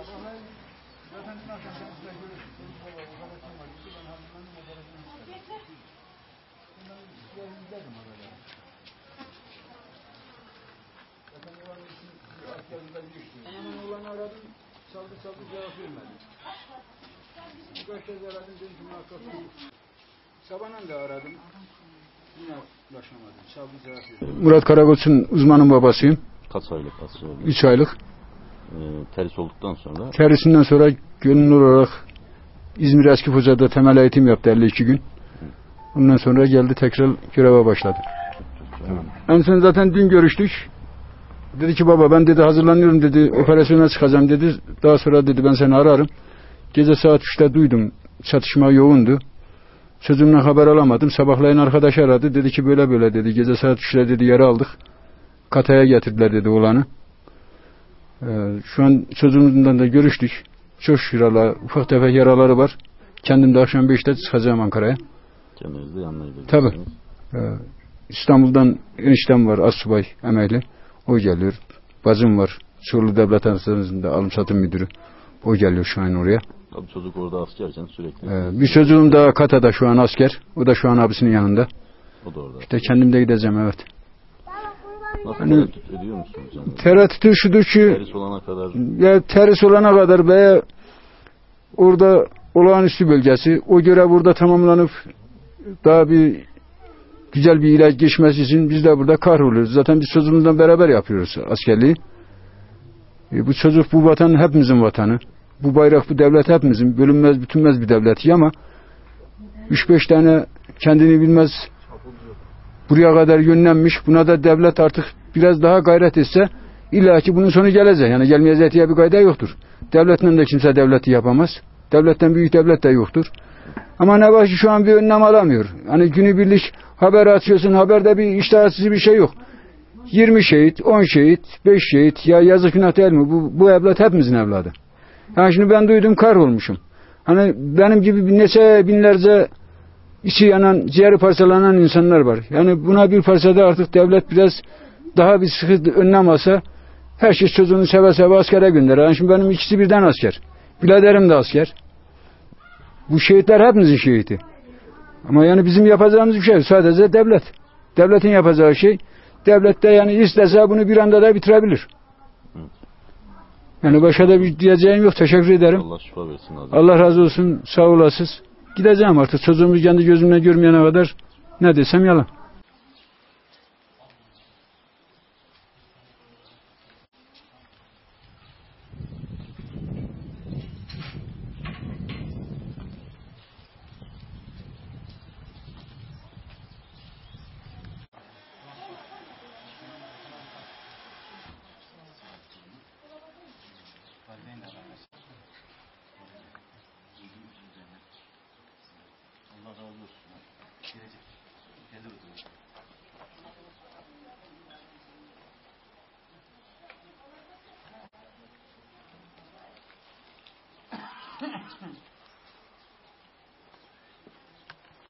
Hemen olanı aradım. Çaldı çaldı cevap vermedi. Birkaç kez aradım. Dedim ki muhakkak bir Sabahın da aradım. Yine ulaşamadım. Çaldı cevap vermedi. Murat Karakoç'un uzmanın babasıyım. Kaç aylık hasta oldu? 3 aylık. Ee, terhis olduktan sonra Terisinden sonra gönüllü olarak İzmir Eski Foca'da temel eğitim yaptı 52 gün. Ondan sonra geldi tekrar göreve başladı. En son zaten dün görüştük. Dedi ki baba ben dedi hazırlanıyorum dedi operasyona çıkacağım dedi. Daha sonra dedi ben seni ararım. Gece saat 3'te duydum. Çatışma yoğundu. Sözümden haber alamadım. Sabahleyin arkadaş aradı. Dedi ki böyle böyle dedi. Gece saat 3'te dedi yara aldık. Kataya getirdiler dedi oğlanı. Ee, şu an sözümüzden de görüştük. Çok Allah'a ufak tefek yaraları var. Kendim de akşam 5'te çıkacağım Ankara'ya. kendiniz de yanına Tabii. Ee, İstanbul'dan eniştem var Assubay emekli. O geliyor. Bacım var. Çorlu Devlet Hastanesi'nde alım satım müdürü. O geliyor şu an oraya. Tabii çocuk orada askerken sürekli Ee, bir çocuğum da Kata'da şu an asker. O da şu an abisinin yanında. o da orada. İşte kendim de gideceğim evet. Nasıl Hani- tereddüt ediyor musunuz? Yani? Tereddütü şudur ki Terhis olana kadar ya teris olana kadar veya orada olağanüstü bölgesi o görev burada tamamlanıp daha bir güzel bir ilaç geçmesi için biz de burada kahroluyoruz. Zaten biz çocuğumuzla beraber yapıyoruz askerliği. E, bu çocuk bu vatan hepimizin vatanı. Bu bayrak bu devlet hepimizin bölünmez bütünmez bir devleti ama 3-5 tane kendini bilmez buraya kadar yönlenmiş. Buna da devlet artık biraz daha gayret etse İlla ki bunun sonu gelecek. Yani gelmeyecek diye bir kayda yoktur. Devletle de kimse devleti yapamaz. Devletten büyük devlet de yoktur. Ama Nebaşı şu an bir önlem alamıyor. Hani günübirlik haber atıyorsun. Haberde bir iştahatsız bir şey yok. 20 şehit, 10 şehit, 5 şehit. Ya yazık günah değil mi? Bu, bu evlat hepimizin evladı. Yani şimdi ben duydum kar olmuşum. Hani benim gibi bir neçe binlerce içi yanan, ciğeri parçalanan insanlar var. Yani buna bir parçada artık devlet biraz daha bir sıkı önlem alsa herkes çocuğunu seve seve askere gönderir. Yani şimdi benim ikisi birden asker. Biraderim de asker. Bu şehitler hepimizin şehidi. Ama yani bizim yapacağımız bir şey sadece devlet. Devletin yapacağı şey devlet de yani istese bunu bir anda da bitirebilir. Yani başka da bir diyeceğim yok. Teşekkür ederim. Allah şifa versin. Allah razı olsun. Sağ olasınız. Gideceğim artık. Çocuğumu kendi gözümle görmeyene kadar ne desem yalan.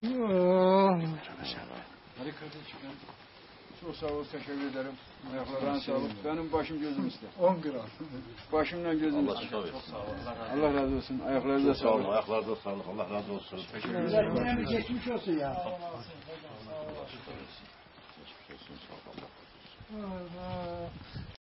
Ooh. Çok sağ ol, teşekkür ederim. Ayaklarına sağlık. Benim başım gözüm ister. 10 gram. Başımdan gözüm Allah ister. şifa versin. Allah razı olsun. Ayaklarınıza Sağ olun. sağlık. Ayaklarınıza sağlık. Allah razı olsun. Teşekkür ederim. Yine bir geçmiş olsun ya. Geçmiş olsun. Sağ olun.